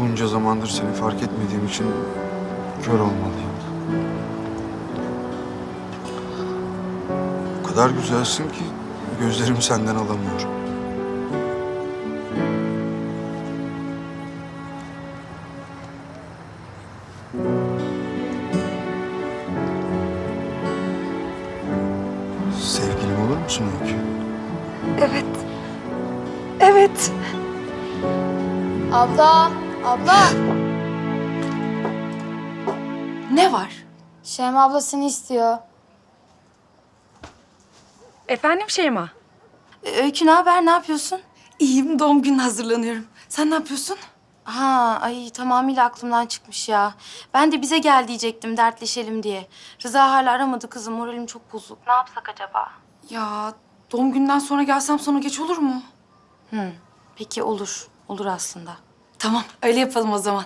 Bunca zamandır seni fark etmediğim için kör olmalıyım. O kadar güzelsin ki gözlerim senden alamıyor. Sevgilim olur musun Öykü? Evet. Evet. Abla, abla. Ne var? Şeyma abla seni istiyor. Efendim Şeyma? Ee, Öykü ne haber? Ne yapıyorsun? İyiyim. Doğum gününe hazırlanıyorum. Sen ne yapıyorsun? Ha, ay tamamıyla aklımdan çıkmış ya. Ben de bize gel diyecektim dertleşelim diye. Rıza hala aramadı kızım. Moralim çok bozuk. Ne yapsak acaba? Ya doğum gününden sonra gelsem sonra geç olur mu? Hı, peki olur. Olur aslında. Tamam öyle yapalım o zaman.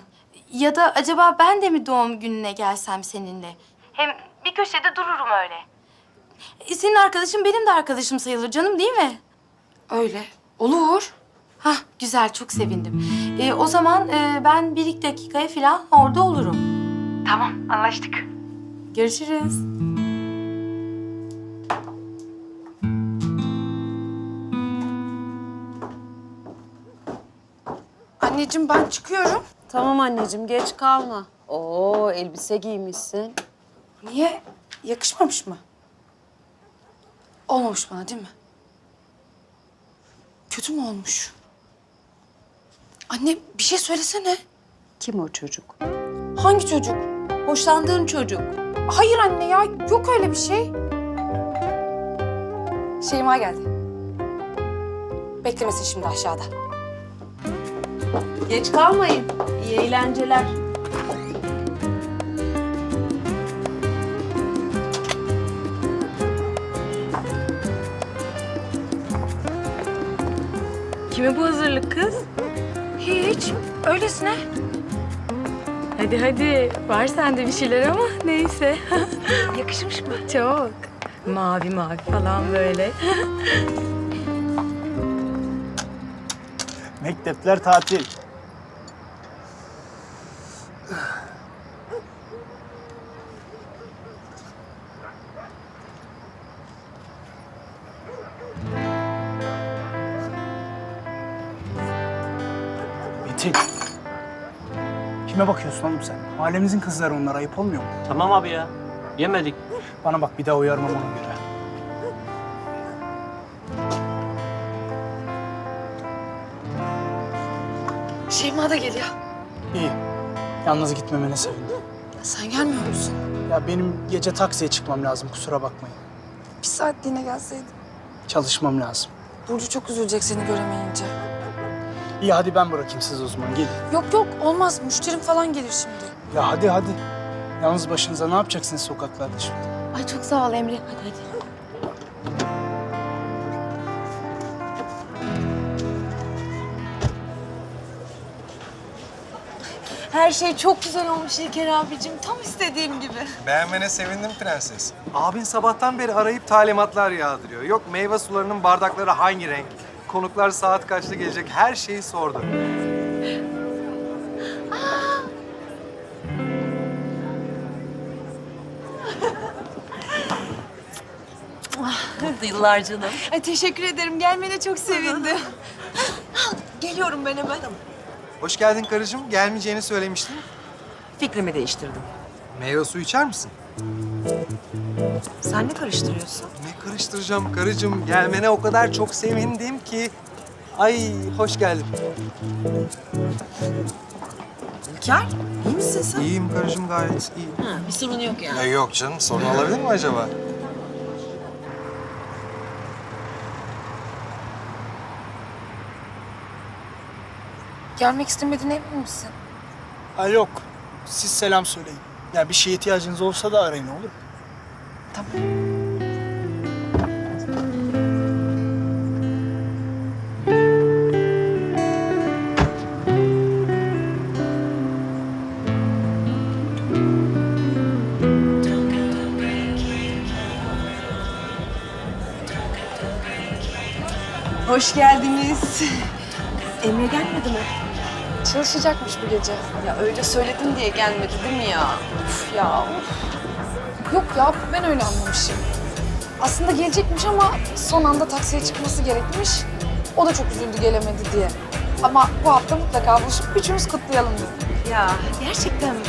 Ya da acaba ben de mi doğum gününe gelsem seninle? Hem bir köşede dururum öyle. E, Senin arkadaşın benim de arkadaşım sayılır canım değil mi? Öyle. Olur. Hah güzel çok sevindim. E, o zaman e, ben bir iki dakikaya falan orada olurum. Tamam anlaştık. Görüşürüz. Anneciğim ben çıkıyorum. Tamam anneciğim geç kalma. Oo elbise giymişsin. Niye? Yakışmamış mı? Olmamış bana değil mi? Kötü mü olmuş? Anne bir şey söylesene. Kim o çocuk? Hangi çocuk? Hoşlandığın çocuk. Hayır anne ya yok öyle bir şey. Şeyma geldi. Beklemesin şimdi aşağıda. Geç kalmayın. İyi eğlenceler. Kimi bu hazırlık kız? Hiç. Öylesine. Hadi hadi. Var sende bir şeyler ama neyse. Yakışmış mı? Çok. Mavi mavi falan böyle. Mektepler tatil. Metin. Kime bakıyorsun oğlum sen? Mahallemizin kızları onlar ayıp olmuyor mu? Tamam abi ya. Yemedik. Bana bak bir daha uyarmam ona göre. Şeyma da geliyor. İyi. Yalnız gitmemene sevindim. Sen gelmiyor musun? Ya benim gece taksiye çıkmam lazım kusura bakmayın. Bir saatliğine gelseydin. Çalışmam lazım. Burcu çok üzülecek seni göremeyince. İyi hadi ben bırakayım siz o zaman gelin. Yok yok olmaz. Müşterim falan gelir şimdi. Ya hadi hadi. Yalnız başınıza ne yapacaksınız sokaklarda şimdi? Ay çok sağ ol Emre. Hadi hadi. Her şey çok güzel olmuş İlker abicim. Tam istediğim gibi. Beğenmene sevindim prenses. Abin sabahtan beri arayıp talimatlar yağdırıyor. Yok meyve sularının bardakları hangi renk? Konuklar saat kaçta gelecek? Her şeyi sordu. Mutlu yıllar canım. Ay, teşekkür ederim. Gelmene çok sevindim. Geliyorum ben hemen. Hoş geldin karıcığım. Gelmeyeceğini söylemiştin. Fikrimi değiştirdim. Meyve suyu içer misin? Sen ne karıştırıyorsun? Ne karıştıracağım karıcığım. Gelmene o kadar çok sevindim ki. Ay hoş geldin. İlker, iyi misin sen? İyiyim karıcığım gayet iyiyim. Ha, bir sorun yok yani. Ya yok canım sorun olabilir mi acaba? Gelmek istemediğine emin misin? Ha yok. Siz selam söyleyin. Ya bir şeye ihtiyacınız olsa da arayın olur mu? Tamam. Hoş geldiniz. Emre gelmedi mi? Çalışacakmış bu gece. Ya öyle söyledin diye gelmedi değil mi ya? Uf ya. uf. Yok ya ben öyle anlamışım. Aslında gelecekmiş ama son anda taksiye çıkması gerekmiş. O da çok üzüldü gelemedi diye. Ama bu hafta mutlaka buluşup üçümüz kutlayalım dedim. Ya gerçekten mi?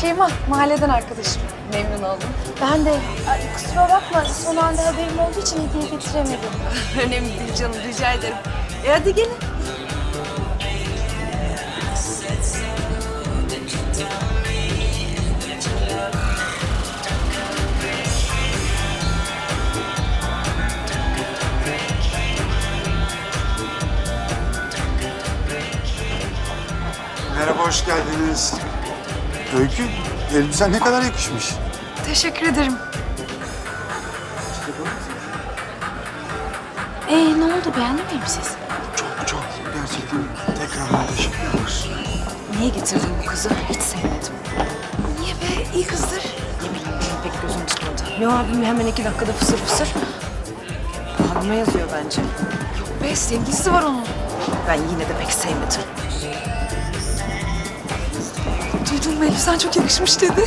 Şeyma, mahalleden arkadaşım. Memnun oldum. Ben de ay, kusura bakma son anda haberim olduğu için hediye getiremedim. Önemli değil canım rica ederim. E hadi gelin. Geldiniz. Öykü, elbisen ne kadar yakışmış. Teşekkür ederim. Ee ne oldu beğendin mi siz? Çok çok, gerçekten tekrardan teşekkürler. Niye getirdin bu kızı? Hiç sevmedim. Niye be? İyi kızdır. Ne bileyim benim pek gözüm tutmadı. Ne abim hemen iki dakikada fısır fısır. Abime yazıyor bence. Yok be, sevgilisi var onun. Ben yine de pek sevmedim. Duydun mu elbisen çok yakışmış dedi.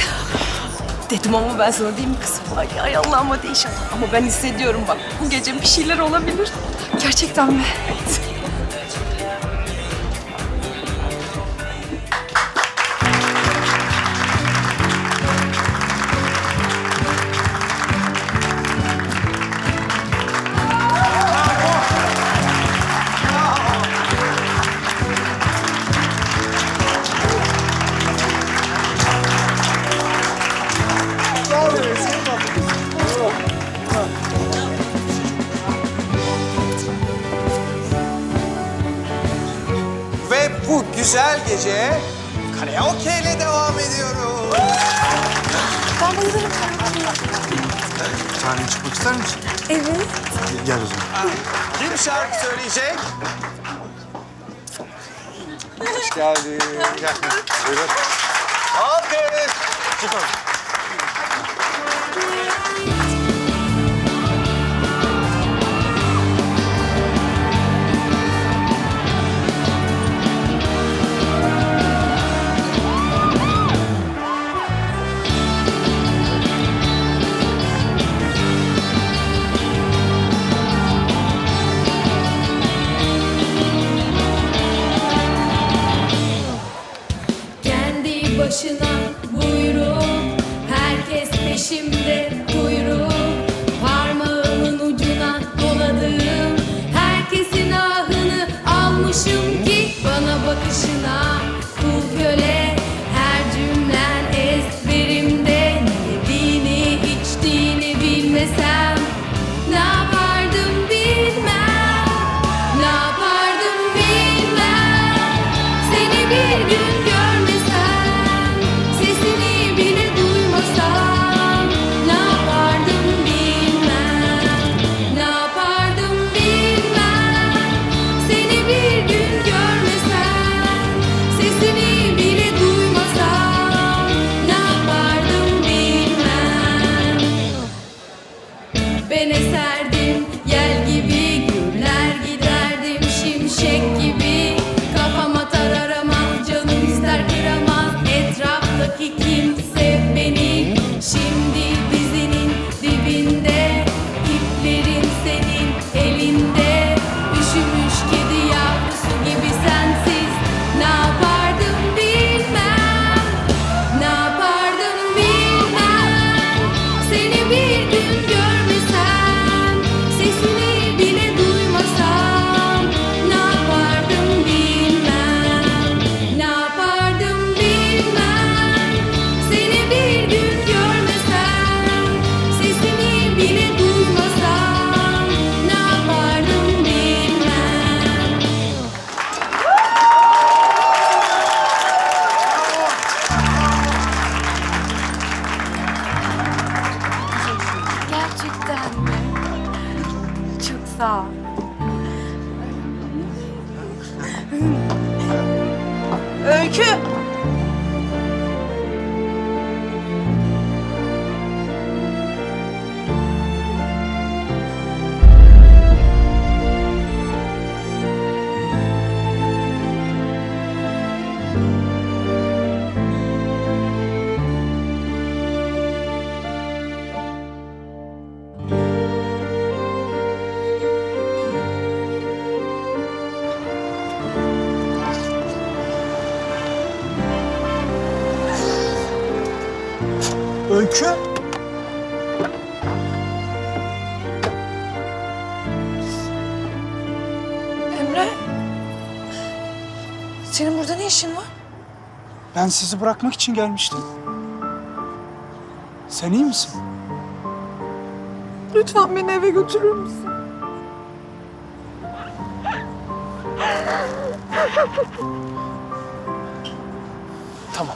Dedim ama ben sana değil mi kızım? Ay, ay Allah'ım hadi. Ama ben hissediyorum bak bu gece bir şeyler olabilir. Gerçekten mi? Ve bu güzel gece karaoke ile devam ediyoruz. Sahneye çıkmak ister misin? Evet. Gel o zaman. Kim şarkı söyleyecek? Hoş geldin. Gel. Buyurun. Alkış. Çıkın. Başına buyruk. Herkes peşimde buyruk. Parmağımın ucuna doladığım Herkesin ahını almışım ki Bana bakışına Öykü. Emre. Senin burada ne işin var? Ben sizi bırakmak için gelmiştim. Sen iyi misin? Lütfen beni eve götürür müsün? Tamam.